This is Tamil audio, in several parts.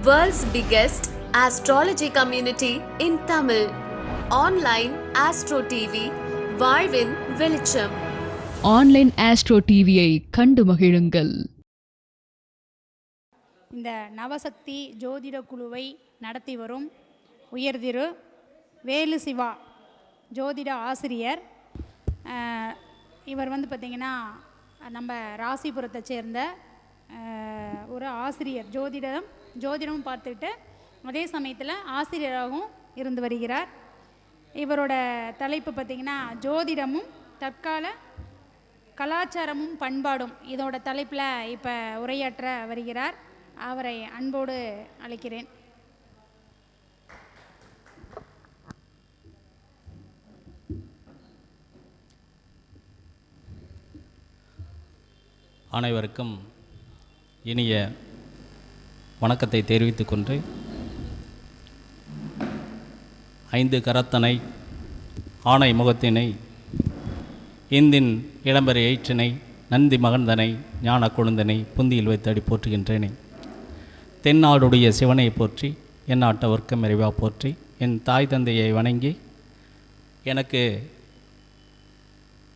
World's biggest astrology community in Tamil. Online Astro TV, வாழ்வின் வெளிச்சம் ஆன்லைன் ஆஸ்ட்ரோ டிவியை கண்டு மகிழுங்கள். இந்த நவசக்தி ஜோதிட குழுவை நடத்தி வரும் உயர்திரு வேலு சிவா ஜோதிட ஆசிரியர். இவர் வந்து பார்த்திங்கன்னா நம்ம ராசிபுரத்தை சேர்ந்த ஒரு ஆசிரியர் ஜோதிடம் ஜோதிடமும் பார்த்துக்கிட்டு அதே சமயத்தில் ஆசிரியராகவும் இருந்து வருகிறார். இவரோட தலைப்பு பார்த்திங்கன்னா ஜோதிடமும் தற்கால கலாச்சாரமும் பண்பாடும். இதோட தலைப்பில் இப்போ உரையாற்ற வருகிறார். அவரை அன்போடு அழைக்கிறேன். அனைவருக்கும் இனிய வணக்கத்தை தெரிவித்து கொண்டு ஐந்து கரத்தனை ஆணை முகத்தினை இந்தின் இளம்பெற எயிற்றினை நந்தி மகந்தனை ஞான கொழுந்தனை புந்தியில் வைத்தடி போற்றுகின்றேனே. தென்னாடுடைய சிவனை போற்றி என் நாட்டவர்க்கம் இறைவா போற்றி என் தாய் தந்தையை வணங்கி எனக்கு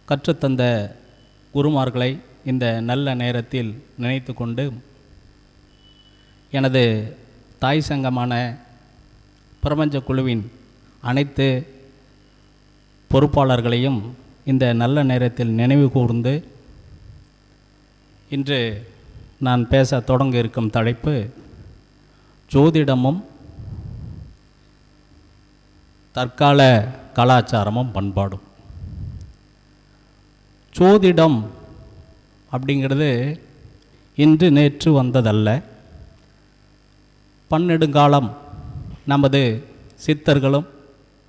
கற்றுத்தந்த குருமார்களை இந்த நல்ல நேரத்தில் நினைத்து கொண்டு எனது தாய் சங்கமான பிரபஞ்ச குழுவின் அனைத்து பொறுப்பாளர்களையும் இந்த நல்ல நேரத்தில் நினைவு கூர்ந்து இன்று நான் பேச தொடங்க இருக்கும் தலைப்பு ஜோதிடமும் தற்கால கலாச்சாரமும் பண்பாடும். ஜோதிடம் அப்படிங்கிறது இன்று நேற்று வந்ததல்ல. பன்னெடுங்காலம் நமது சித்தர்களும்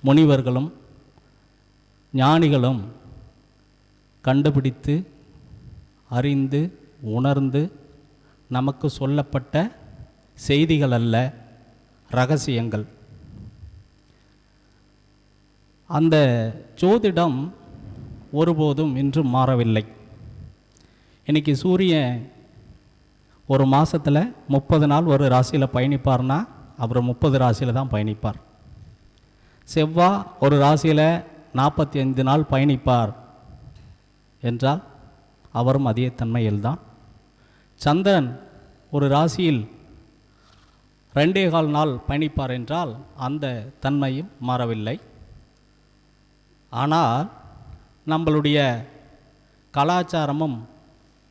முனிவர்களும் ஞானிகளும் கண்டுபிடித்து அறிந்து உணர்ந்து நமக்கு சொல்லப்பட்ட செய்திகள் அல்ல ரகசியங்கள். அந்த ஜோதிடம் ஒருபோதும் இன்றும் மாறவில்லை. இன்றைக்கி சூரியன் ஒரு மாதத்தில் முப்பது நாள் ஒரு ராசியில் பயணிப்பார்னா அவர் முப்பது ராசியில் தான் பயணிப்பார். செவ்வாய் ஒரு ராசியில் நாற்பத்தி ஐந்து நாள் பயணிப்பார் என்றால் அவரும் அதே தன்மையில்தான் சந்திரன் ஒரு ராசியில் ரெண்டே கால் நாள் பயணிப்பார் என்றால் அந்த தன்மையும் மாறவில்லை. ஆனால் நம்மளுடைய கலாச்சாரமும்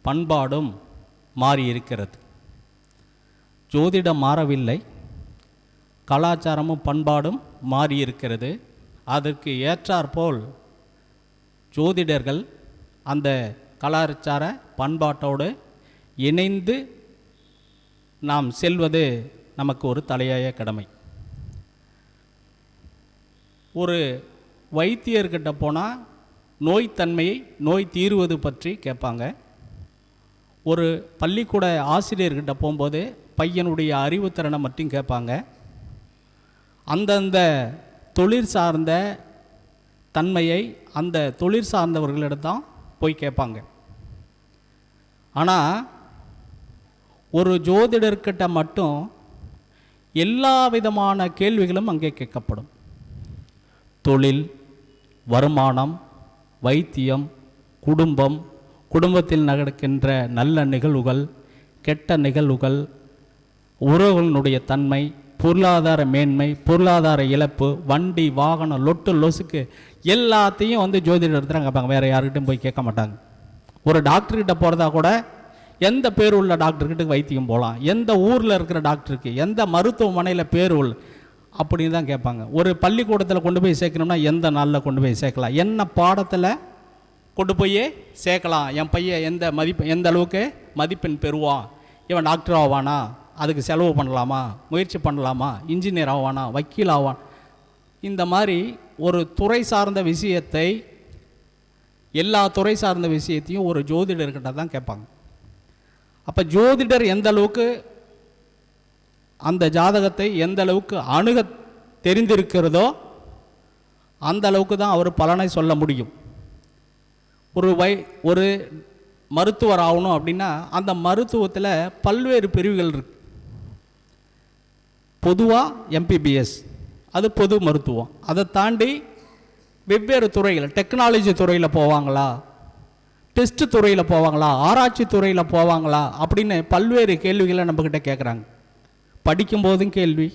பண்பாடும் மாறி இருக்கிறது ஜோதிடம் மாறவில்லை. கலாச்சாரமும் பண்பாடும் மாறி இருக்கிறது அதற்கு ஏற்றாற்போல் ஜோதிடர்கள் அந்த கலாச்சார பண்பாட்டோடு இணைந்து நாம் செல்வது நமக்கு ஒரு தலையாய கடமை. ஒரு வைத்தியர்கிட்ட போனால் நோய்த்தன்மையை நோய் தீருவது பற்றி கேட்பாங்க. ஒரு பள்ளிக்கூட ஆசிரியர்கிட்ட போகும்போது பையனுடைய அறிவுத்திறனை மட்டும் கேட்பாங்க. அந்தந்த தொழில் சார்ந்த தன்மையை அந்த தொழில் சார்ந்தவர்களிடம் தான் போய் கேட்பாங்க. ஆனால் ஒரு ஜோதிடர்கிட்ட மட்டும் எல்லா விதமான கேள்விகளும் அங்கே கேட்கப்படும். தொழில் வருமானம் வைத்தியம் குடும்பம் குடும்பத்தில் நடக்கின்ற நல்ல நிகழ்வுகள் கெட்ட நிகழ்வுகள் உறவுகளுடைய தன்மை பொருளாதார மேன்மை பொருளாதார இழப்பு வண்டி வாகனம் லொட்டு லொசுக்கு எல்லாத்தையும் வந்து ஜோதிடர் தான் கேட்பாங்க வேறு யாருக்கிட்டையும் போய் கேட்க மாட்டாங்க. ஒரு டாக்டர்கிட்ட போகிறதா கூட எந்த பேர் உள்ள டாக்டர்கிட்ட வைத்தியம் போகலாம் எந்த ஊரில் இருக்கிற டாக்டருக்கு எந்த மருத்துவமனையில் பேர் உள்ள அப்படின்னு தான் கேட்பாங்க. ஒரு பள்ளிக்கூடத்தில் கொண்டு போய் சேர்க்கணும்னா எந்த நாளில் கொண்டு போய் சேர்க்கலாம்? என்ன பாடத்தில் கொண்டு போய் சேர்க்கலாம். என் பையன் எந்த மதிப்பு எந்த அளவுக்கு மதிப்பெண் பெறுவான் இவன் டாக்டர் ஆவானா? அதுக்கு செலவு பண்ணலாமா? முயற்சி பண்ணலாமா? இன்ஜினியர் ஆவானா? வக்கீல் ஆவான்? இந்த மாதிரி ஒரு துறை சார்ந்த விஷயத்தை எல்லா துறை சார்ந்த விஷயத்தையும் ஒரு ஜோதிடர்கிட்ட தான் கேட்பாங்க. அப்போ ஜோதிடர் எந்த அளவுக்கு அந்த ஜாதகத்தை எந்த அளவுக்கு அணுக தெரிந்திருக்கிறதோ அந்த அளவுக்கு தான் அவர் பலனை சொல்ல முடியும். ஒரு வை ஒரு மருத்துவர் ஆகணும் அப்படின்னா அந்த மருத்துவத்தில் பல்வேறு பிரிவுகள் இருக்கு. பொதுவாக எம்பிபிஎஸ் அது பொது மருத்துவம். அதை தாண்டி வெவ்வேறு துறைகள் டெக்னாலஜி துறையில் போவாங்களா? டெஸ்ட் துறையில் போவாங்களா? ஆராய்ச்சி துறையில் போவாங்களா? அப்படின்னு பல்வேறு கேள்விகளை நம்மக்கிட்ட கேட்குறாங்க படிக்கும்போதும் கேள்வி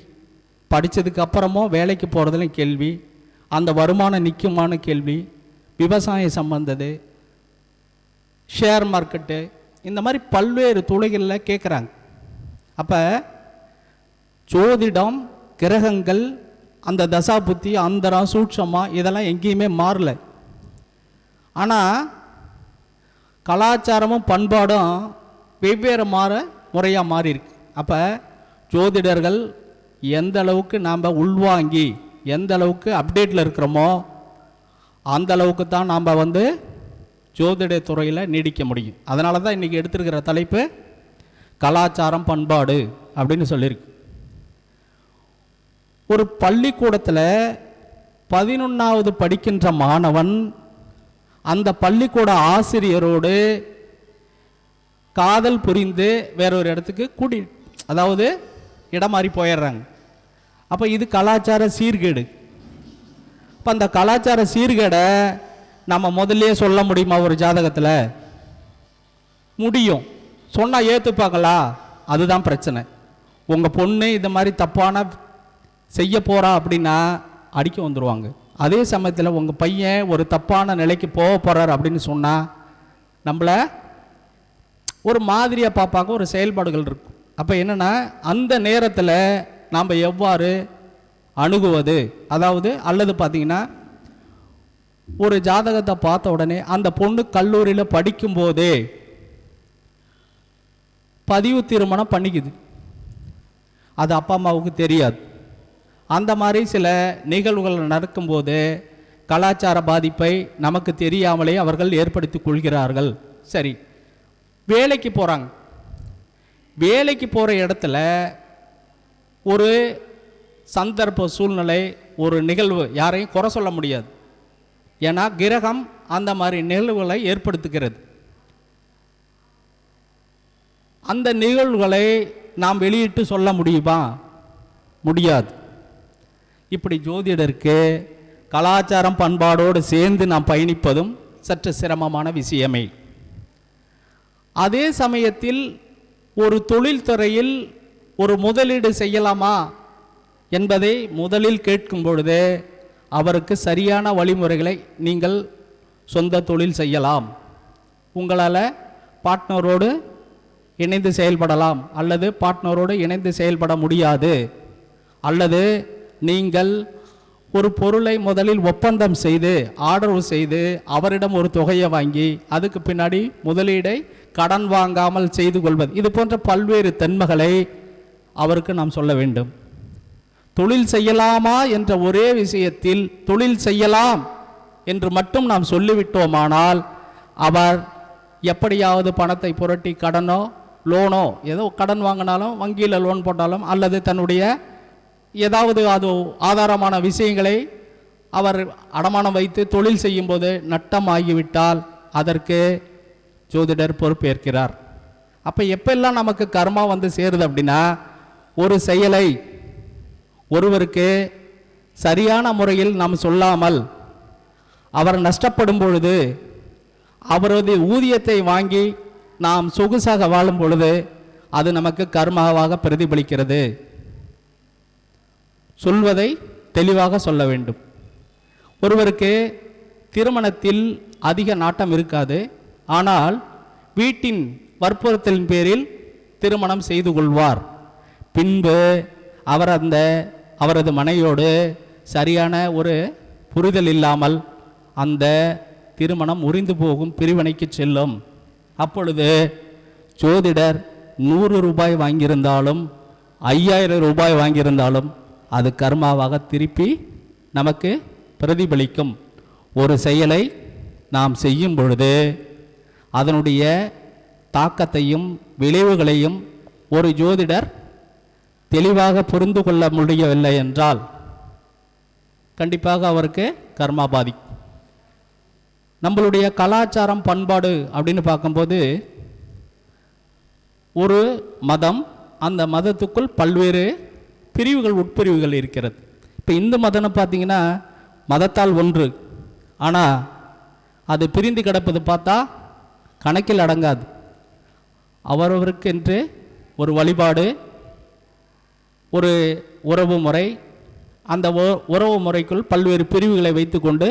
படித்ததுக்கு அப்புறமும் வேலைக்கு போகிறதுலையும் கேள்வி அந்த வருமானம் நிற்குமான கேள்வி விவசாயம் சம்பந்தது ஷேர் மார்க்கெட்டு இந்த மாதிரி பல்வேறு துளைகளில் கேட்குறாங்க அப்போ ஜோதிடம் கிரகங்கள் அந்த தசாபுத்தி அந்தரம் சூட்சமாக இதெல்லாம் எங்கேயுமே மாறல. ஆனால் கலாச்சாரமும் பண்பாடும் வெவ்வேறு மாற முறையாக மாறியிருக்கு. அப்போ ஜோதிடர்கள் எந்த அளவுக்கு நாம் உள்வாங்கி எந்த அளவுக்கு அப்டேட்டில் இருக்கிறோமோ அந்த அளவுக்கு தான் நாம் வந்து ஜோதிட துறையில் நீடிக்க முடியும். அதனால தான் இன்றைக்கி எடுத்திருக்கிற தலைப்பு கலாச்சாரம் பண்பாடு அப்படின்னு சொல்லியிருக்கு ஒரு பள்ளிக்கூடத்தில் பதினொன்றாவது படிக்கின்ற மாணவன் அந்த பள்ளிக்கூட ஆசிரியரோடு காதல் புரிந்து வேறொரு இடத்துக்கு கூட்டி அதாவது இடம் மாறி போயிடுறாங்க. அப்போ இது கலாச்சார சீர்கேடு. இப்போ அந்த கலாச்சார சீர்கேடை நம்ம முதல்லயே சொல்ல முடியுமா ஒரு ஜாதகத்தில்? முடியும். சொன்னால் ஏற்றுப்பாங்களா அதுதான் பிரச்சனை. உங்கள் பொண்ணு இந்த மாதிரி தப்பான செய்ய போகிறா அப்படின்னா அடிக்க வந்துடுவாங்க அதே சமயத்தில் உங்கள் பையன் ஒரு தப்பான நிலைக்கு போக போகிறார் அப்படின்னு சொன்னால் நம்மளை ஒரு மாதிரியாக பார்ப்பாங்க ஒரு செயல்பாடுகள் இருக்கும். அப்போ என்னென்னா அந்த நேரத்தில் நாம் எவ்வாறு அணுகுவது? அதாவது அல்லது பார்த்தீங்கன்னா ஒரு ஜாதகத்தை பார்த்த உடனே அந்த பொண்ணு கல்லூரியில் படிக்கும்போதே பதிவு திருமணம் பண்ணிக்குது. அது அப்பா அம்மாவுக்கு தெரியாது. அந்த மாதிரி சில நிகழ்வுகள் நடக்கும்போது கலாச்சார பாதிப்பை நமக்கு தெரியாமலே அவர்கள் ஏற்படுத்தி கொள்கிறார்கள். சரி வேலைக்கு போகிறாங்க வேலைக்கு போகிற இடத்துல ஒரு சந்தர்ப்ப சூழ்நிலை ஒரு நிகழ்வு யாரையும் குறை சொல்ல முடியாது. ஏன்னா கிரகம் அந்த மாதிரி நிகழ்வுகளை ஏற்படுத்துகிறது. அந்த நிகழ்வுகளை நாம் வெளியிட்டு சொல்ல முடியுமா? முடியாது. இப்படி ஜோதிடருக்கு கலாச்சாரம் பண்பாடோடு சேர்ந்து நாம் பயணிப்பதும் சற்று சிரமமான விஷயமே. அதே சமயத்தில் ஒரு தொழில்துறையில் ஒரு முதலீடு செய்யலாமா என்பதை முதலில் கேட்கும் பொழுது அவருக்கு சரியான வழிமுறைகளை நீங்கள் சொந்த தொழில் செய்யலாம். உங்களால் பார்ட்னரோடு இணைந்து செயல்படலாம் அல்லது பார்ட்னரோடு இணைந்து செயல்பட முடியாது. அல்லது நீங்கள் ஒரு பொருளை முதலில் ஒப்பந்தம் செய்து ஆர்டர் செய்து அவரிடம் ஒரு தொகையை வாங்கி அதுக்கு பின்னாடி முதலீடை கடன் வாங்காமல் செய்து கொள்வது. இது போன்ற பல்வேறு தன்மைகளை அவருக்கு நாம் சொல்ல வேண்டும். தொழில் செய்யலாமா என்ற ஒரே விஷயத்தில் தொழில் செய்யலாம் என்று மட்டும் நாம் சொல்லிவிட்டோமானால் அவர் எப்படியாவது பணத்தை புரட்டி கடனோ லோனோ ஏதோ கடன் வாங்கினாலும் வங்கியில் லோன் போட்டாலும் அல்லது தன்னுடைய ஏதாவது அது ஆதாரமான விஷயங்களை அவர் அடமானம் வைத்து தொழில் செய்யும்போது நட்டமாகிவிட்டால் அதற்கு ஜோதிடர் பொறுப்பேற்கிறார். அப்போ எப்பெல்லாம் நமக்கு கர்மா வந்து சேருது அப்படின்னா ஒரு செயலை ஒருவருக்கு சரியான முறையில் நாம் சொல்லாமல் அவர் நஷ்டப்படும் பொழுது அவரது ஊதியத்தை வாங்கி நாம் சொகுசாக வாழும் பொழுது அது நமக்கு கர்மாவாக பிரதிபலிக்கிறது. சொல்வதை தெளிவாக சொல்ல வேண்டும். ஒருவருக்கு திருமணத்தில் அதிக நாட்டம் இருக்காது. ஆனால் வீட்டின் வற்புறுத்தலின் பேரில் திருமணம் செய்து கொள்வார். பின்பு அவர் அந்த அவரது மனையோடு சரியான ஒரு புரிதல் இல்லாமல் அந்த திருமணம் முறிந்து போகும் பிரிவினைக்கு செல்லும். அப்பொழுது ஜோதிடர் நூறு ரூபாய் வாங்கியிருந்தாலும் ஐயாயிரம் ரூபாய் வாங்கியிருந்தாலும் அது கர்மாவாக திருப்பி நமக்கு பிரதிபலிக்கும். ஒரு செயலை நாம் செய்யும் பொழுது அதனுடைய தாக்கத்தையும் விளைவுகளையும் ஒரு ஜோதிடர் தெளிவாக புரிந்து கொள்ள முடியவில்லை என்றால் கண்டிப்பாக அவருக்கு கர்மா நம்மளுடைய கலாச்சாரம் பண்பாடு அப்படின்னு பார்க்கும்போது ஒரு மதம் அந்த மதத்துக்குள் பல்வேறு பிரிவுகள் உட்பிரிவுகள் இருக்கிறது. இப்போ இந்து மதம்னு பார்த்தீங்கன்னா மதத்தால் ஒன்று. ஆனால் அது பிரிந்து கிடப்பது பார்த்தா கணக்கில் அடங்காது. அவரவருக்கென்று ஒரு வழிபாடு ஒரு உறவு முறை அந்த உறவு முறைக்குள் பல்வேறு பிரிவுகளை வைத்துக்கொண்டு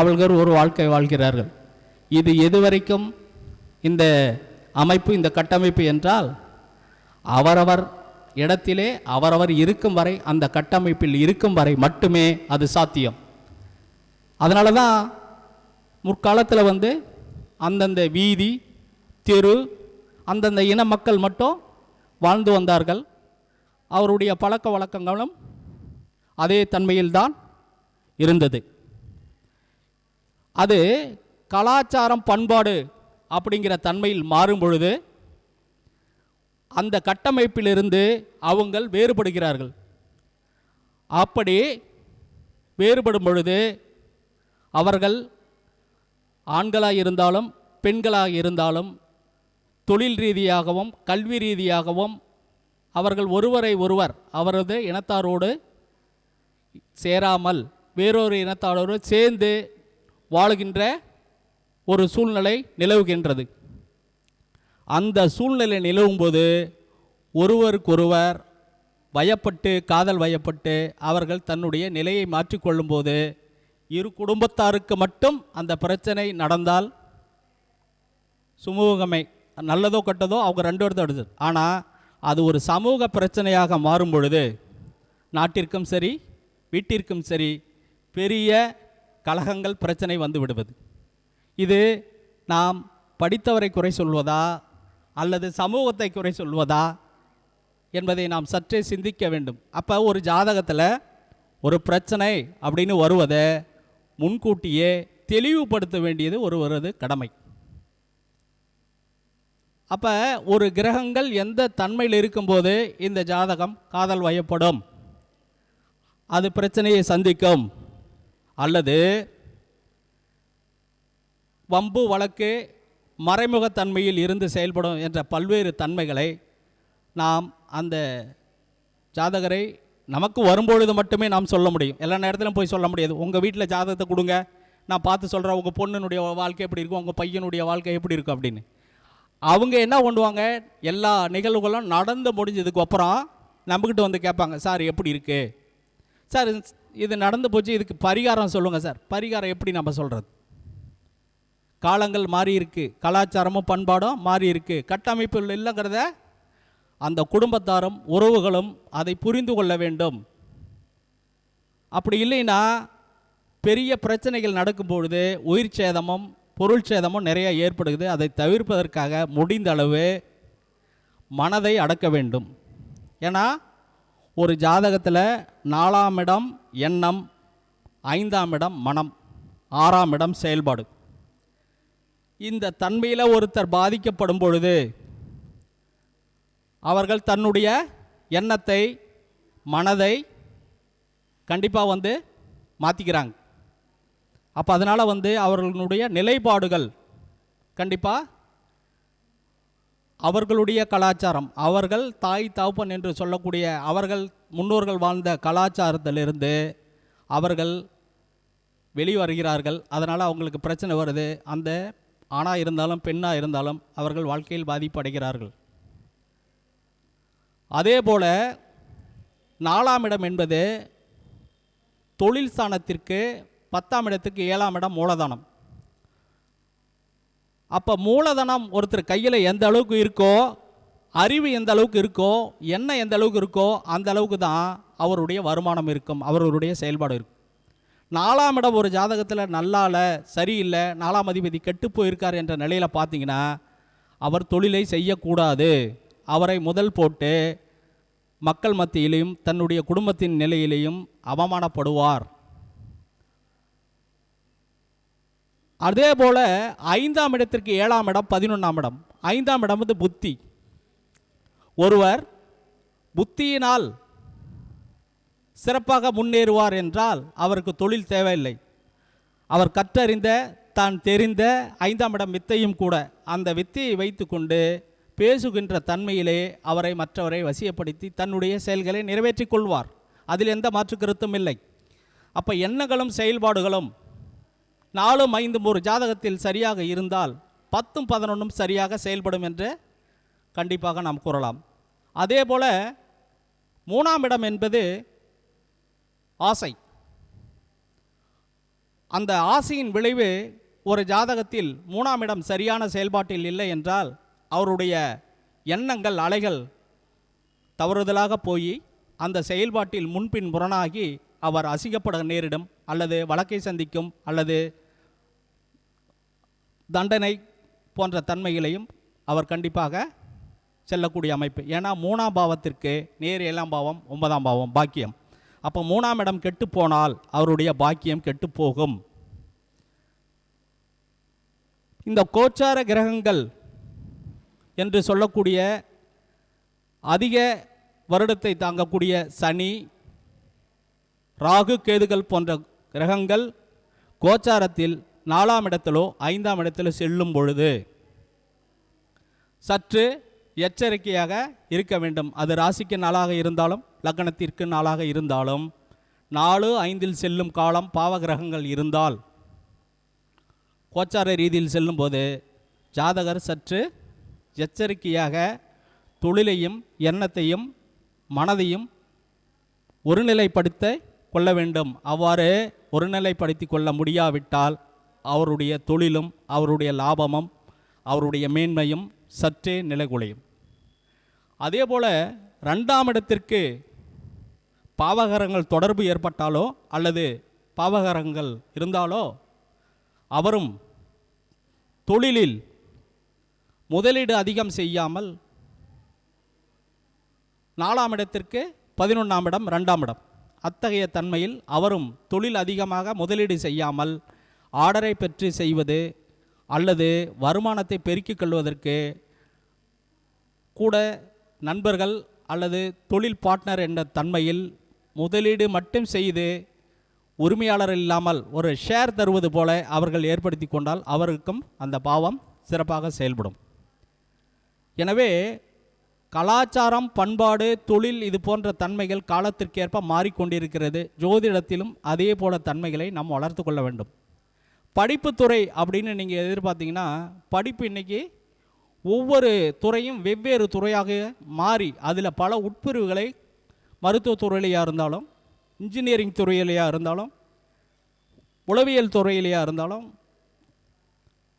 அவர்கள் ஒரு வாழ்க்கை வாழ்கிறார்கள். இது எதுவரைக்கும் இந்த அமைப்பு இந்த கட்டமைப்பு என்றால் அவரவர் இடத்திலே அவரவர் இருக்கும் வரை அந்த கட்டமைப்பில் இருக்கும் வரை மட்டுமே அது சாத்தியம். அதனால தான் முற்காலத்தில் வந்து அந்தந்த வீதி தெரு அந்தந்த இன மக்கள் மட்டும் வாழ்ந்து வந்தார்கள். அவருடைய பழக்க வழக்கங்களும் அதே தன்மையில்தான் இருந்தது. அது கலாச்சாரம் பண்பாடு அப்படிங்கிற தன்மையில் மாறும் பொழுது அந்த கட்டமைப்பிலிருந்து அவங்கள் வேறுபடுகிறார்கள். அப்படி வேறுபடும் பொழுது அவர்கள் ஆண்களாக இருந்தாலும் பெண்களாக இருந்தாலும் தொழில் ரீதியாகவும் கல்வி ரீதியாகவும் அவர்கள் ஒருவரை ஒருவர் அவரது இனத்தாரோடு சேராமல் வேறொரு இனத்தாரோடு சேர்ந்து வாழுகின்ற ஒரு சூழ்நிலை நிலவுகின்றது. அந்த சூழ்நிலை நிலவும்போது ஒருவருக்கொருவர் வயப்பட்டு காதல் வயப்பட்டு அவர்கள் தன்னுடைய நிலையை மாற்றிக்கொள்ளும்போது இரு குடும்பத்தாருக்கு மட்டும் அந்த பிரச்சனை நடந்தால் சுமூகமை நல்லதோ கெட்டதோ அவங்க ரெண்டு இடத்த எடுத்து ஆனால் அது ஒரு சமூக பிரச்சனையாக மாறும் பொழுது நாட்டிற்கும் சரி வீட்டிற்கும் சரி பெரிய கலகங்கள் பிரச்சனை வந்து விடுவது. இது நாம் படித்தவரை குறை சொல்வதா அல்லது சமூகத்தை குறை சொல்வதா என்பதை நாம் சற்றே சிந்திக்க வேண்டும். அப்போ ஒரு ஜாதகத்தில் ஒரு பிரச்சனை அப்படின்னு வருவதை முன்கூட்டியே தெளிவுபடுத்த வேண்டியது ஒருவரது கடமை. அப்போ ஒரு கிரகங்கள் எந்த தன்மையில் இருக்கும்போது இந்த ஜாதகம் காதல் வயப்படும். அது பிரச்சனையை சந்திக்கும். அல்லது வம்பு வழக்கு மறைமுகத்தன்மையில் இருந்து செயல்படும் என்ற பல்வேறு தன்மைகளை நாம் அந்த ஜாதகரை நமக்கு வரும்பொழுது மட்டுமே நாம் சொல்ல முடியும். எல்லா நேரத்திலும் போய் சொல்ல முடியாது. உங்கள் வீட்டில் ஜாதகத்தை கொடுங்க. நான் பார்த்து சொல்கிறேன் உங்கள் பொண்ணுனுடைய வாழ்க்கை எப்படி இருக்கும்? உங்கள் பையனுடைய வாழ்க்கை எப்படி இருக்கும் அப்படின்னு. அவங்க என்ன பண்ணுவாங்க? எல்லா நிகழ்வுகளும் நடந்து முடிஞ்சதுக்கு அப்புறம் நம்மக்கிட்ட வந்து கேட்பாங்க சார் எப்படி இருக்குது சார் இது நடந்து போச்சு இதுக்கு பரிகாரம் சொல்லுங்கள் சார். பரிகாரம் எப்படி நம்ம சொல்கிறது காலங்கள் மாறி இருக்குது கலாச்சாரமும் பண்பாடும் மாறி இருக்குது கட்டமைப்பு இல்லைங்கிறத அந்த குடும்பத்தாரும் உறவுகளும் அதை புரிந்து கொள்ள வேண்டும். அப்படி இல்லைன்னா பெரிய பிரச்சனைகள் நடக்கும் பொழுது உயிர் சேதமும் பொருள் சேதமும் நிறைய ஏற்படுகிறது. அதை தவிர்ப்பதற்காக முடிந்த அளவு மனதை அடக்க வேண்டும். ஏன்னா ஒரு ஜாதகத்தில் நாலாம் இடம் எண்ணம் ஐந்தாம் இடம் மனம் ஆறாம் இடம் செயல்பாடு. இந்த தன்மையில் ஒருத்தர் பாதிக்கப்படும் பொழுது அவர்கள் தன்னுடைய எண்ணத்தை மனதை கண்டிப்பாக வந்து மாற்றிக்கிறாங்க அப்போ அதனால் வந்து அவர்களுடைய நிலைப்பாடுகள் கண்டிப்பாக அவர்களுடைய கலாச்சாரம் அவர்கள் தாய் தாப்பன் என்று சொல்லக்கூடிய அவர்கள் முன்னோர்கள் வாழ்ந்த கலாச்சாரத்திலிருந்து அவர்கள் வெளிவருகிறார்கள். அதனால் அவங்களுக்கு பிரச்சனை வருது. அந்த ஆணாக இருந்தாலும் பெண்ணாக இருந்தாலும் அவர்கள் வாழ்க்கையில் பாதிப்படைகிறார்கள். அதே போல் நாலாம் இடம் என்பது தொழில் ஸ்தானத்திற்கு பத்தாம் இடத்துக்கு ஏழாம் இடம் மூலதனம். அப்போ மூலதனம் ஒருத்தர் கையில் எந்த அளவுக்கு இருக்கோ அறிவு எந்த அளவுக்கு இருக்கோ என்ன எந்த அளவுக்கு இருக்கோ அந்த அளவுக்கு தான் அவருடைய வருமானம் இருக்கும் அவர்களுடைய செயல்பாடு இருக்கும். நாலாம் இடம் ஒரு ஜாதகத்தில் நல்லால சரியில்லை நாலாம் அதிபதி கெட்டு போயிருக்கார் என்ற நிலையில் பார்த்தீங்கன்னா அவர் தொழிலை செய்யக்கூடாது. அவரை முதல் போட்டு மக்கள் மத்தியிலையும் தன்னுடைய குடும்பத்தின் நிலையிலையும் அவமானப்படுவார். அதே போல் ஐந்தாம் இடத்திற்கு ஏழாம் இடம் பதினொன்றாம் இடம். ஐந்தாம் இடம் வந்து புத்தி. ஒருவர் புத்தியினால் சிறப்பாக முன்னேறுவார் என்றால் அவருக்கு தொழில் தேவையில்லை. அவர் கற்றறிந்த தான் தெரிந்த ஐந்தாம் இடம் வித்தையும் கூட அந்த வித்தையை வைத்துக்கொண்டு பேசுகின்ற தன்மையிலே அவரை மற்றவரை வசியப்படுத்தி தன்னுடைய செயல்களை நிறைவேற்றிக் கொள்வார். அதில் எந்த மாற்று கருத்தும் இல்லை. அப்போ எண்ணங்களும் செயல்பாடுகளும் நாலும் ஐந்தும் ஒரு ஜாதகத்தில் சரியாக இருந்தால் பத்தும் பதினொன்றும் சரியாக செயல்படும் என்று கண்டிப்பாக நாம் கூறலாம். அதே போல மூணாம் இடம் என்பது ஆசை. அந்த ஆசையின் விளைவு ஒரு ஜாதகத்தில் மூணாம் இடம் சரியான செயல்பாட்டில் இல்லை என்றால் அவருடைய எண்ணங்கள் அலைகள் தவறுதலாக போய் அந்த செயல்பாட்டில் முன்பின் முரணாகி அவர் அசிக்கப்பட நேரிடும் அல்லது வழக்கை சந்திக்கும் அல்லது தண்டனை போன்ற தன்மைகளையும் அவர் கண்டிப்பாக செல்லக்கூடிய அமைப்பு. ஏன்னா மூணாம் பாவத்திற்கு நேர் ஏழாம் பாவம் ஒன்பதாம் பாவம் பாக்கியம். அப்போ மூணாம் இடம் கெட்டு போனால் அவருடைய பாக்கியம் கெட்டு போகும். இந்த கோச்சார கிரகங்கள் என்று சொல்லக்கூடிய அதிக வருடத்தை தாங்கக்கூடிய சனி ராகு கேதுகள் போன்ற கிரகங்கள் கோச்சாரத்தில் நாலாம் இடத்திலோ ஐந்தாம் இடத்திலோ செல்லும் பொழுது சற்று எச்சரிக்கையாக இருக்க வேண்டும். அது ராசிக்கு நாளாக இருந்தாலும் லக்னத்திற்கு நாளாக இருந்தாலும் நாலு ஐந்தில் செல்லும் காலம் பாவகிரகங்கள் இருந்தால் கோச்சார ரீதியில் செல்லும்போது ஜாதகர் சற்று எச்சரிக்கையாக தொழிலையும் எண்ணத்தையும் மனதையும் ஒருநிலைப்படுத்த கொள்ள வேண்டும். அவ்வாறு ஒருநிலைப்படுத்தி கொள்ள முடியாவிட்டால் அவருடைய தொழிலும் அவருடைய லாபமும் அவருடைய மேன்மையும் சற்றே நிலைகுலையும். அதே போல் ரெண்டாம் இடத்திற்கு பாவகரங்கள் தொடர்பு ஏற்பட்டாலோ அல்லது பாவகரங்கள் இருந்தாலோ அவரும் தொழிலில் முதலீடு அதிகம் செய்யாமல் நாலாம் இடத்திற்கு பதினொன்றாம் இடம் ரெண்டாம் இடம். அத்தகைய தன்மையில் அவரும் தொழில் அதிகமாக முதலீடு செய்யாமல் ஆர்டரை பெற்று செய்வது அல்லது வருமானத்தை பெருக்கிக் கொள்வதற்கு கூட நண்பர்கள் அல்லது தொழில் பார்ட்னர் என்ற தன்மையில் முதலீடு மட்டும் செய்து உரிமையாளர் இல்லாமல் ஒரு ஷேர் தருவது போல அவர்கள் ஏற்படுத்தி கொண்டால் அவருக்கும் அந்த பாவம் சிறப்பாக செயல்படும். எனவே கலாச்சாரம் பண்பாடு தொழில் இது போன்ற தன்மைகள் காலத்திற்கேற்ப மாறிக்கொண்டிருக்கிறது. ஜோதிடத்திலும் அதே போல தன்மைகளை நாம் வளர்த்து கொள்ள வேண்டும். படிப்புத்துறை அப்படின்னு நீங்கள் எதிர்பார்த்தீங்கன்னா படிப்பு இன்னைக்கு ஒவ்வொரு துறையும் வெவ்வேறு துறையாக மாறி அதில் பல உட்பிரிவுகளை மருத்துவத் துறையிலையாக இருந்தாலும் இன்ஜினியரிங் துறையிலையாக இருந்தாலும் உளவியல் துறையிலையாக இருந்தாலும்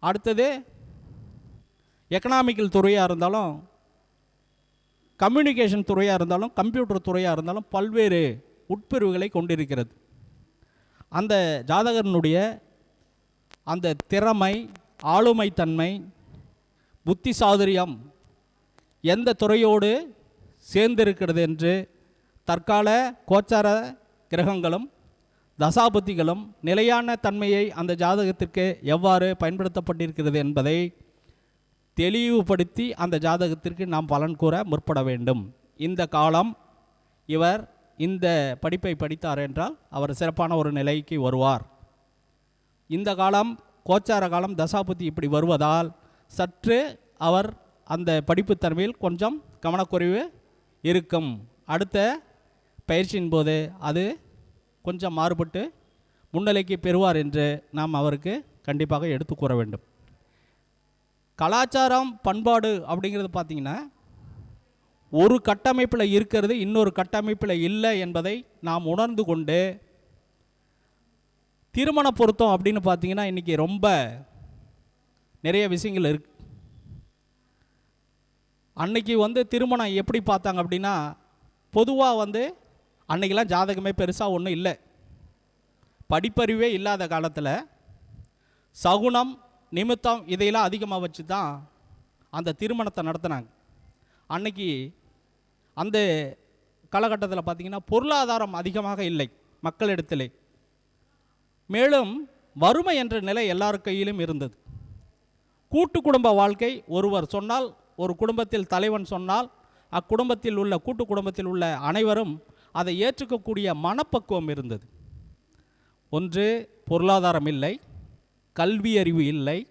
அடுத்தது எக்கனாமிக்கல் துறையாக இருந்தாலும் கம்யூனிகேஷன் துறையாக இருந்தாலும் கம்ப்யூட்டர் துறையாக இருந்தாலும் பல்வேறு உட்பிரிவுகளை கொண்டிருக்கிறது. அந்த ஜாதகனுடைய அந்த திறமை ஆளுமைத்தன்மை புத்தி சாதுரியம் எந்த துறையோடு சேர்ந்திருக்கிறது என்று தற்கால கோச்சார கிரகங்களும் தசாபுத்திகளும் நிலையான தன்மையை அந்த ஜாதகத்திற்கு எவ்வாறு பயன்படுத்தப்பட்டிருக்கிறது என்பதை தெளிவுபடுத்தி அந்த ஜாதகத்திற்கு நாம் பலன் கூற முற்பட வேண்டும். இந்த காலம் இவர் இந்த படிப்பை படித்தார் என்றால் அவர் சிறப்பான ஒரு நிலைக்கு வருவார். இந்த காலம் கோச்சார காலம் தசாபதி இப்படி வருவதால் சற்று அவர் அந்த படிப்பு தன்மையில் கொஞ்சம் கவனக்குறைவு இருக்கும். அடுத்த பயிற்சியின் போது அது கொஞ்சம் மாறுபட்டு முன்னிலைக்கு பெறுவார் என்று நாம் அவருக்கு கண்டிப்பாக எடுத்து கூற வேண்டும். கலாச்சாரம் பண்பாடு அப்படிங்கிறது பார்த்திங்கன்னா ஒரு கட்டமைப்பில் இருக்கிறது இன்னொரு கட்டமைப்பில் இல்லை என்பதை நாம் உணர்ந்து கொண்டு திருமண பொருத்தம் அப்படின்னு பார்த்தீங்கன்னா இன்றைக்கி ரொம்ப நிறைய விஷயங்கள் இருக்கு. அன்னைக்கு வந்து திருமணம் எப்படி பார்த்தாங்க அப்படின்னா பொதுவாக வந்து அன்னைக்கெல்லாம் ஜாதகமே பெருசாக ஒன்றும் இல்லை. படிப்பறிவே இல்லாத காலத்தில் சகுனம் நிமித்தம் இதையெல்லாம் அதிகமாக வச்சு தான் அந்த திருமணத்தை நடத்தினாங்க. அன்னைக்கு அந்த காலகட்டத்தில் பார்த்திங்கன்னா பொருளாதாரம் அதிகமாக இல்லை மக்களிடத்திலே. மேலும் வறுமை என்ற நிலை எல்லார் கையிலும் இருந்தது. கூட்டு குடும்ப வாழ்க்கை ஒருவர் சொன்னால் ஒரு குடும்பத்தில் தலைவன் சொன்னால் அக்குடும்பத்தில் உள்ள கூட்டு குடும்பத்தில் உள்ள அனைவரும் அதை ஏற்றுக்கக்கூடிய மனப்பக்குவம் இருந்தது. ஒன்று பொருளாதாரம் இல்லை. கல்வி அறிவு இல்லை.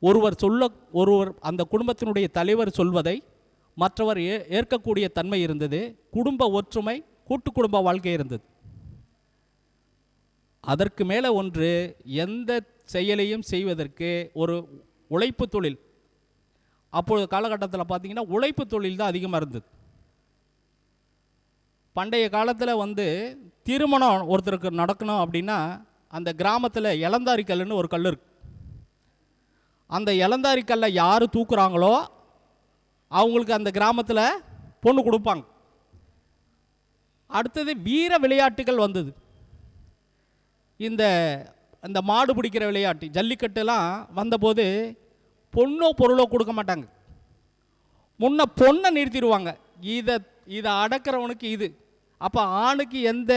ஒருவர் சொல்ல ஒருவர் அந்த குடும்பத்தினுடைய தலைவர் சொல்வதை மற்றவர் ஏ ஏற்கக்கூடிய தன்மை இருந்தது. குடும்ப ஒற்றுமை கூட்டு குடும்ப வாழ்க்கை இருந்தது. அதற்கு மேலே ஒன்று எந்த செயலையும் செய்வதற்கு ஒரு உழைப்பு தொழில். அப்பொழுது காலகட்டத்தில் பார்த்தீங்கன்னா உழைப்பு தொழில் தான் அதிகமாக இருந்தது. பண்டைய காலத்தில் வந்து திருமணம் ஒருத்தருக்கு நடக்கணும் அப்படின்னா அந்த கிராமத்தில் இளந்தாரி கல்லுன்னு ஒரு கல் இருக்கு. அந்த இளந்தாரி கல்லை யார் தூக்குறாங்களோ அவங்களுக்கு அந்த கிராமத்தில் பொண்ணு கொடுப்பாங்க. அடுத்தது வீர விளையாட்டுகள் வந்தது. இந்த இந்த மாடு பிடிக்கிற விளையாட்டு ஜல்லிக்கட்டுலாம் வந்தபோது பொண்ணோ பொருளோ கொடுக்க மாட்டாங்க. முன்ன பொண்ணை நிறுத்திடுவாங்க. இதை இதை அடக்கிறவனுக்கு இது. அப்போ ஆணுக்கு எந்த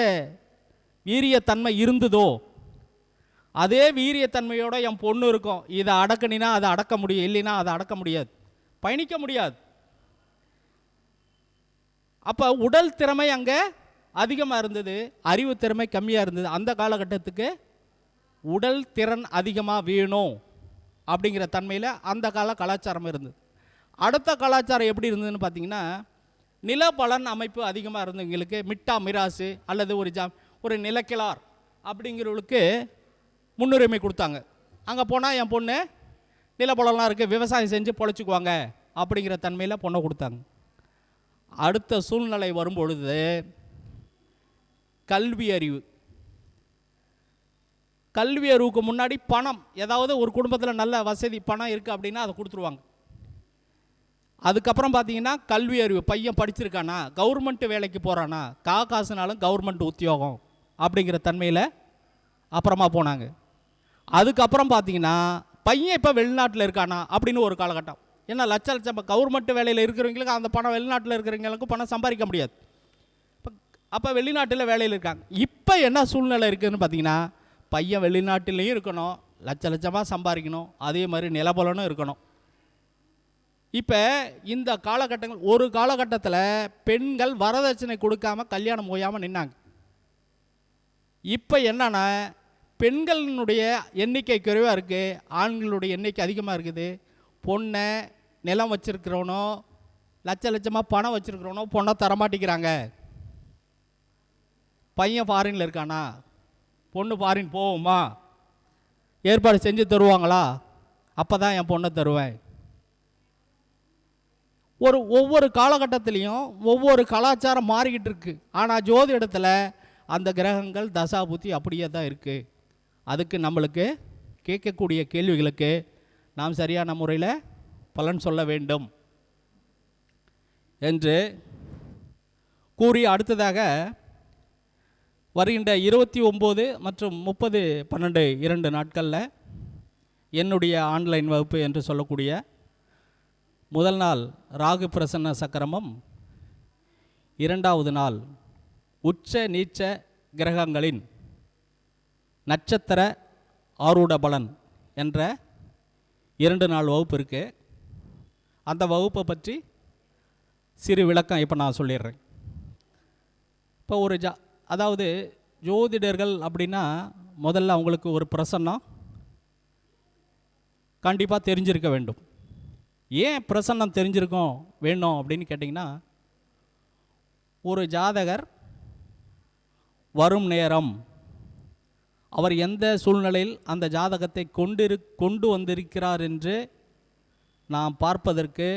வீரியத்தன்மை இருந்ததோ அதே வீரியத்தன்மையோட என் பொண்ணு இருக்கும். இதை அடக்கணினா அதை அடக்க முடியும் இல்லைன்னா அதை அடக்க முடியாது. பயணிக்க முடியாது. அப்போ உடல் திறமை அங்கே அதிகமாக இருந்தது அறிவு திறமை கம்மியாக இருந்தது. அந்த காலகட்டத்துக்கு உடல் திறன் அதிகமாக வேணும் அப்படிங்கிற தன்மையில் அந்த கால கலாச்சாரம் இருந்தது. அடுத்த கலாச்சாரம் எப்படி இருந்ததுன்னு பார்த்தீங்கன்னா நிலப்பலன் அமைப்பு அதிகமாக இருந்தவங்களுக்கு மிட்டா மிராசு அல்லது ஒரு ஜா ஒரு நிலக்கிழார் அப்படிங்கிறவங்களுக்கு முன்னுரிமை கொடுத்தாங்க. அங்கே போனால் என் பொண்ணு நிலப்பலம்லாம் இருக்குது விவசாயம் செஞ்சு பொழைச்சிக்குவாங்க அப்படிங்கிற தன்மையில் பொண்ணை கொடுத்தாங்க. அடுத்த சூழ்நிலை வரும்பொழுது கல்வி அறிவு. கல்வி அறிவுக்கு முன்னாடி பணம் ஏதாவது ஒரு குடும்பத்தில் நல்ல வசதி பணம் இருக்குது அப்படின்னா அதை கொடுத்துருவாங்க. அதுக்கப்புறம் பார்த்தீங்கன்னா கல்வி அறிவு. பையன் படிச்சிருக்கானா கவர்மெண்ட் வேலைக்கு போகிறானா கா காசுனாலும் கவர்மெண்ட் உத்தியோகம் அப்படிங்கிற தன்மையில் அப்புறமா போனாங்க. அதுக்கப்புறம் பார்த்தீங்கன்னா பையன் இப்போ வெளிநாட்டில் இருக்கானா அப்படின்னு ஒரு காலகட்டம். ஏன்னா லட்ச லட்சம் இப்போ கவர்மெண்ட் வேலையில் இருக்கிறவங்களுக்கு அந்த பணம் வெளிநாட்டில் இருக்கிறவங்களுக்கும் பணம் சம்பாதிக்க முடியாது. அப்போ வெளிநாட்டில் வேலையில் இருக்காங்க. இப்போ என்ன சூழ்நிலை இருக்குதுன்னு பார்த்தீங்கன்னா பையன் வெளிநாட்டிலையும் இருக்கணும் லட்ச லட்சமாக சம்பாதிக்கணும் அதே மாதிரி நிலபலனும் இருக்கணும். இப்போ இந்த காலகட்டங்கள் ஒரு காலகட்டத்தில் பெண்கள் வரதட்சணை கொடுக்காம கல்யாணம் போயாமல் நின்னாங்க. இப்போ என்னன்னா பெண்களினுடைய எண்ணிக்கை குறைவாக இருக்குது ஆண்களுடைய எண்ணிக்கை அதிகமாக இருக்குது. பொண்ணை நிலம் வச்சுருக்கிறவனோ லட்ச லட்சமாக பணம் வச்சுருக்கிறவனோ பொண்ணை தரமாட்டிக்கிறாங்க பையன் ஃபாரினில் இருக்கானா? பொண்ணு ஃபாரின் போவோமா ஏற்பாடு செஞ்சு தருவாங்களா? அப்போ தான் என் பொண்ணை தருவேன். ஒரு ஒவ்வொரு காலகட்டத்திலையும் ஒவ்வொரு கலாச்சாரம் மாறிக்கிட்டு இருக்கு. ஆனால் ஜோதி இடத்துல அந்த கிரகங்கள் தசாபுத்தி அப்படியே தான் இருக்குது அதுக்கு நம்மளுக்கு கேட்கக்கூடிய கேள்விகளுக்கு நாம் சரியான முறையில் பலன் சொல்ல வேண்டும். என்று கூறி அடுத்ததாக வருகின்ற இருபத்தி ஒம்பது மற்றும் முப்பது பன்னெண்டு இரண்டு நாட்களில் என்னுடைய ஆன்லைன் வகுப்பு என்று சொல்லக்கூடிய முதல் நாள் ராகு பிரசன்ன சக்கரமும் இரண்டாவது நாள் உச்ச நீச்ச கிரகங்களின் நட்சத்திர ஆரூட பலன் என்ற இரண்டு நாள் வகுப்பு இருக்குது அந்த வகுப்பை பற்றி சிறு விளக்கம் இப்போ நான் சொல்லிடுறேன். இப்போ ஒரு ஜா அதாவது ஜோதிடர்கள் அப்படின்னா முதல்ல அவங்களுக்கு ஒரு பிரசன்னம் கண்டிப்பாக தெரிஞ்சிருக்க வேண்டும். ஏன் பிரசன்னம் தெரிஞ்சிருக்கோம் வேணும் அப்படின்னு கேட்டிங்கன்னா ஒரு ஜாதகர் வரும் நேரம் அவர் எந்த சூழ்நிலையில் அந்த ஜாதகத்தை கொண்டிரு கொண்டு வந்திருக்கிறார் என்று நாம் பார்ப்பதற்கு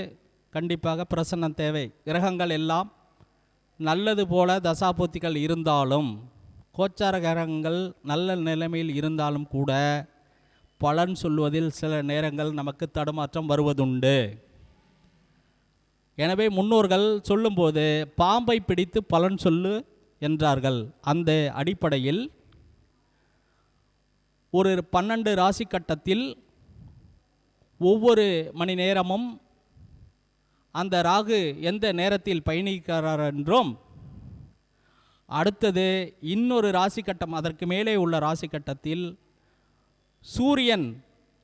கண்டிப்பாக பிரசன்னம் தேவை. கிரகங்கள் எல்லாம் நல்லது போல தசாபுத்திகள் இருந்தாலும் கோச்சார கிரகங்கள் நல்ல நிலைமையில் இருந்தாலும் கூட பலன் சொல்வதில் சில நேரங்கள் நமக்கு தடுமாற்றம் வருவதுண்டு. எனவே முன்னோர்கள் சொல்லும்போது பாம்பை பிடித்து பலன் சொல்லு என்றார்கள். அந்த அடிப்படையில் ஒரு பன்னெண்டு ராசி கட்டத்தில் ஒவ்வொரு மணி நேரமும் அந்த ராகு எந்த நேரத்தில் பயணிக்கிறார் என்றும் அடுத்தது இன்னொரு ராசி கட்டம் அதற்கு மேலே உள்ள ராசி கட்டத்தில் சூரியன்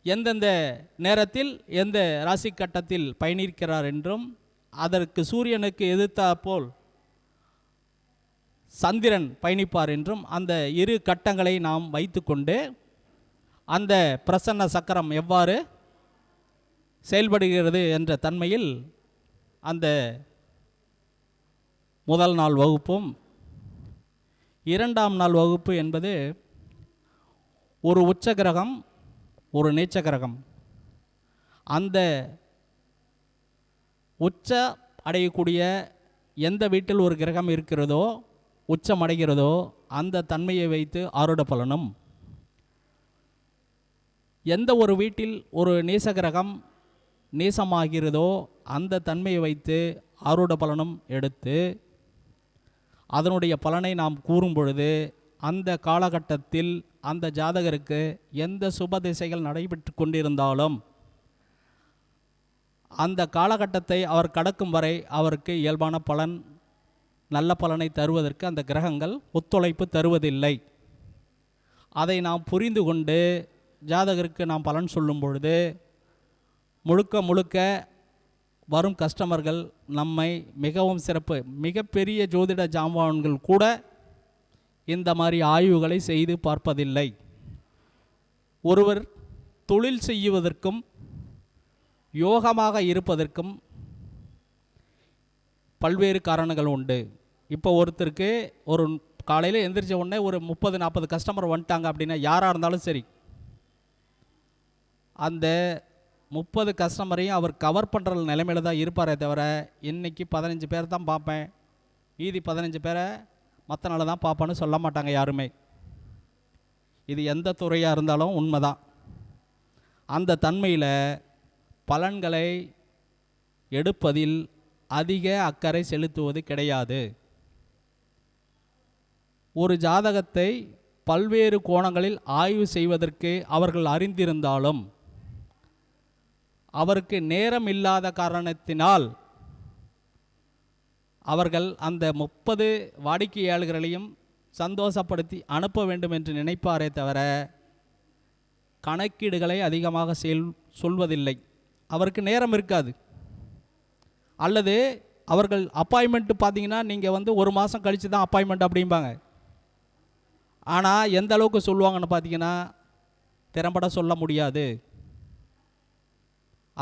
எந்தெந்த நேரத்தில் எந்த ராசி கட்டத்தில் பயணிக்கிறார் என்றும் அதற்கு சூரியனுக்கு எதிர்த்தாற்போல் சந்திரன் பயணிப்பார் என்றும் அந்த இரு கட்டங்களை நாம் வைத்துக்கொண்டு அந்த பிரசன்ன சக்கரம் எவ்வாறு செயல்படுகிறது என்ற தன்மையில் அந்த முதல் நாள் வகுப்பும் இரண்டாம் நாள் வகுப்பு என்பது ஒரு உச்ச கிரகம் ஒரு நீச்ச கிரகம் அந்த உச்ச அடையக்கூடிய எந்த வீட்டில் ஒரு கிரகம் இருக்கிறதோ உச்சம் அடைகிறதோ அந்த தன்மையை வைத்து ஆருட பலனும். எந்த ஒரு வீட்டில் ஒரு நீச கிரகம் நீசமாகிறதோ அந்த தன்மையை வைத்து அருட பலனும் எடுத்து அதனுடைய பலனை நாம் கூறும் பொழுது அந்த காலகட்டத்தில் அந்த ஜாதகருக்கு எந்த சுப திசைகள் நடைபெற்று கொண்டிருந்தாலும் அந்த காலகட்டத்தை அவர் கடக்கும் வரை அவருக்கு இயல்பான பலன் நல்ல பலனை தருவதற்கு அந்த கிரகங்கள் ஒத்துழைப்பு தருவதில்லை. அதை நாம் புரிந்து கொண்டு ஜாதகருக்கு நாம் பலன் சொல்லும் பொழுது முழுக்க முழுக்க வரும் கஸ்டமர்கள் நம்மை மிகவும் சிறப்பு. மிகப்பெரிய ஜோதிட ஜாம்பவான்கள் கூட இந்த மாதிரி ஆய்வுகளை செய்து பார்ப்பதில்லை. ஒருவர் தொழில் செய்வதற்கும் யோகமாக இருப்பதற்கும் பல்வேறு காரணங்கள் உண்டு. இப்போ ஒருத்தருக்கு ஒரு காலையில் எந்திரிச்ச உடனே ஒரு முப்பது நாற்பது கஸ்டமர் வந்துட்டாங்க அப்படின்னா யாராக இருந்தாலும் சரி அந்த முப்பது கஸ்டமரையும் அவர் கவர் பண்ணுற நிலைமையில தான் இருப்பாரே தவிர இன்றைக்கி பதினஞ்சு பேர் தான் பார்ப்பேன். மீதி பதினஞ்சு பேரை மற்ற நாள் தான் பார்ப்பேன்னு சொல்ல மாட்டாங்க யாருமே. இது எந்த துறையாக இருந்தாலும் உண்மைதான். அந்த தன்மையில் பலன்களை எடுப்பதில் அதிக அக்கறை செலுத்துவது கிடையாது. ஒரு ஜாதகத்தை பல்வேறு கோணங்களில் ஆய்வு செய்வதற்கு அவர்கள் அறிந்திருந்தாலும் அவருக்கு நேரம் இல்லாத காரணத்தினால் அவர்கள் அந்த முப்பது வாடிக்கையாளர்களையும் சந்தோஷப்படுத்தி அனுப்ப வேண்டும் என்று நினைப்பாரே தவிர கணக்கீடுகளை அதிகமாக செல் சொல்வதில்லை. அவருக்கு நேரம் இருக்காது. அல்லது அவர்கள் அப்பாயின்மெண்ட்டு பார்த்தீங்கன்னா நீங்கள் வந்து ஒரு மாதம் கழித்து தான் அப்பாயின்மெண்ட் அப்படிம்பாங்க. ஆனால் எந்த அளவுக்கு சொல்லுவாங்கன்னு பார்த்தீங்கன்னா திறம்பட சொல்ல முடியாது.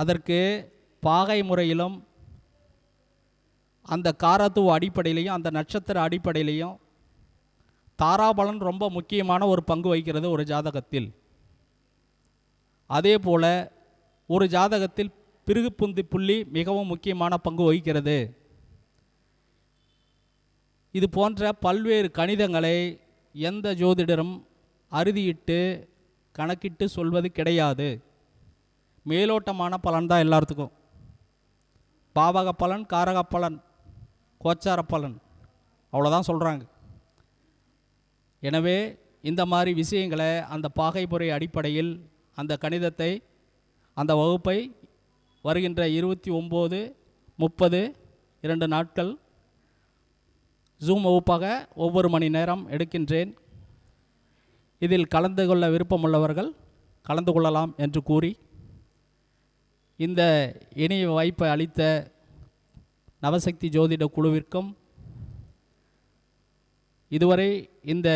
அதற்கு பாகை முறையிலும் அந்த காரத்துவ அடிப்படையிலையும் அந்த நட்சத்திர அடிப்படையிலையும் தாராபலன் ரொம்ப முக்கியமான ஒரு பங்கு வகிக்கிறது ஒரு ஜாதகத்தில். அதே போல் ஒரு ஜாதகத்தில் பிருகுப்புந்தி புள்ளி மிகவும் முக்கியமான பங்கு வகிக்கிறது. இது போன்ற பல்வேறு கணிதங்களை எந்த ஜோதிடரும் அறுதியிட்டு கணக்கிட்டு சொல்வது கிடையாது. மேலோட்டமான பலன் தான் எல்லாத்துக்கும் பாவக பலன் காரக பலன் கோச்சார பலன். அவ்வளோதான் சொல்கிறாங்க எனவே இந்த மாதிரி விஷயங்களை அந்த பாகைமுறை அடிப்படையில் அந்த கணிதத்தை அந்த வகுப்பை வருகின்ற இருபத்தி ஒம்பது முப்பது இரண்டு நாட்கள் ஜூம் வகுப்பாக ஒவ்வொரு மணி நேரம் எடுக்கின்றேன். இதில் கலந்து கொள்ள விருப்பமுள்ளவர்கள் கலந்து கொள்ளலாம் என்று கூறி இந்த இணைய வாய்ப்பை அளித்த நவசக்தி ஜோதிட குழுவிற்கும் இதுவரை இந்த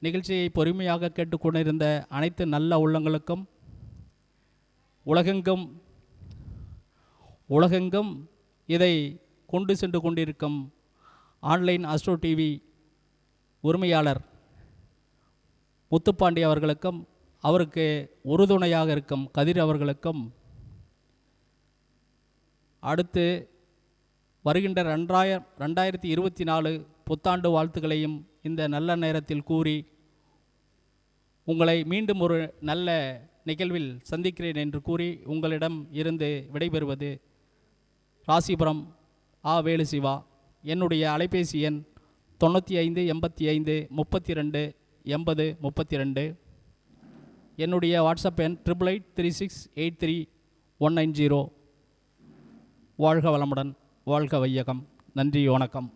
நிகழ்ச்சியை பொறுமையாக கேட்டுக்கொண்டிருந்த அனைத்து நல்ல உள்ளங்களுக்கும் உலகெங்கும் உலகெங்கும் இதை கொண்டு சென்று கொண்டிருக்கும் ஆன்லைன் அஸ்ட்ரோ டிவி உரிமையாளர் முத்துப்பாண்டி அவர்களுக்கும் அவருக்கு உறுதுணையாக இருக்கும் கதிர் அவர்களுக்கும் அடுத்து வருகின்ற ரெண்டாயிரம் ரெண்டாயிரத்தி இருபத்தி நாலு புத்தாண்டு வாழ்த்துக்களையும் இந்த நல்ல நேரத்தில் கூறி உங்களை மீண்டும் ஒரு நல்ல நிகழ்வில் சந்திக்கிறேன் என்று கூறி உங்களிடம் இருந்து விடைபெறுவது ராசிபுரம் ஆ. வேலு சிவா என்னுடைய அலைபேசி எண் தொண்ணூற்றி ஐந்து எண்பத்தி ஐந்து முப்பத்தி ரெண்டு எண்பது முப்பத்தி ரெண்டு. என்னுடைய வாட்ஸ்அப் எண் triple eight three six eight three one nine zero. வாழ்க வளமுடன் வாழ்க வையகம். நன்றி வணக்கம்.